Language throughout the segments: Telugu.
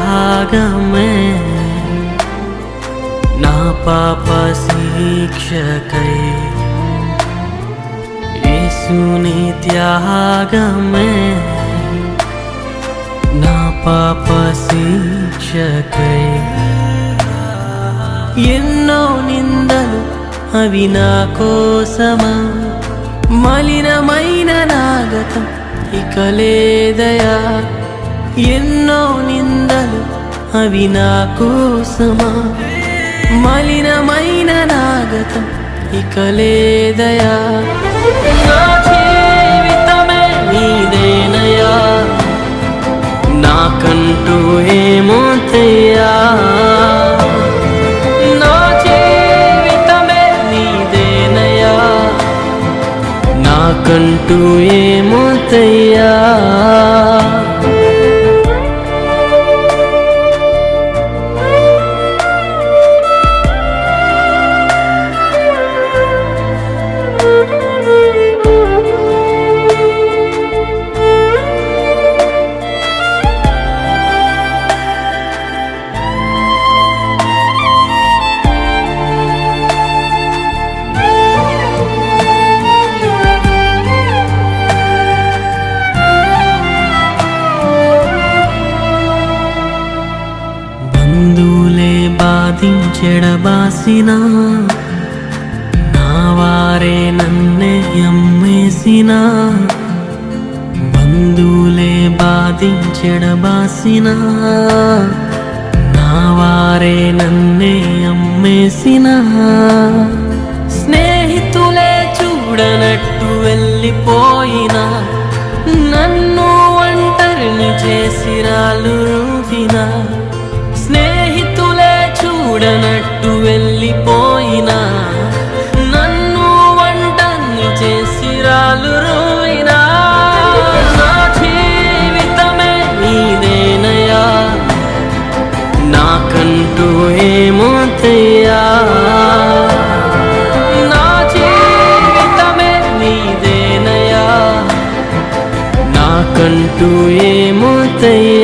త్యాగమే నా పాప శిక్షకై త్యాగమే నా పాప శిక్షకై ఎన్నో నిందలు అవి నా కోసమా మలినమైన నాగతం ఇక లేదయా ఎన్నో నిందలు అవి నా కోసమా మలినమైన నాగతం ఇక లేదయా? నా జీవితమే నీదేనయా? నాకంటూ ఏమో తయ్యా నా జీవితమే నీదేనయా? నాకంటూ ఏమో తయ్యా చెడబాసిన నా వారే నన్నే ఎమ్మేసిన బంధువులే బాధించెడబాసిన నా వారే నన్నే అమ్మేసిన స్నేహితులే చూడనట్టు వెళ్ళిపోయినా నన్ను ఒంటరిని చేసిరాలు రూపినా. చూడనట్టు వెళ్ళిపోయినా నన్ను ఒంటరిని చేసి రాలు రూపినా నా జీవితమే నీదేనయా నాకంటూ ఏమో తెయ్యా నా జీవితమే నీదేనయా నాకంటూ ఏమో తెయ్యా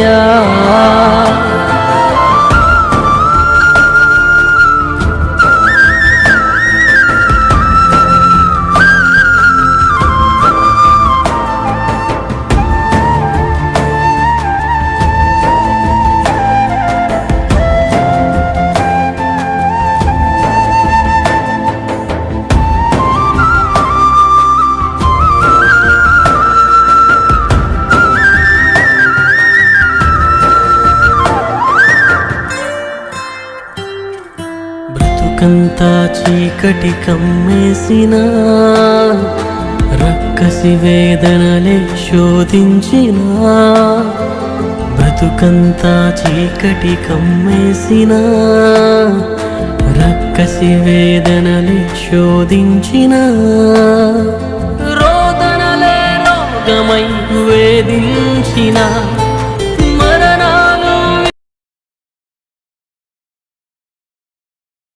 బ్రతుకంతా చీకటి కమ్మేసిన రక్కసి వేదనలే శోధించిన బ్రతుకంతా చీకటి కమ్మేసిన రక్కసి వేదనలే శోధించిన రోదనలే రోగమై వేధించినా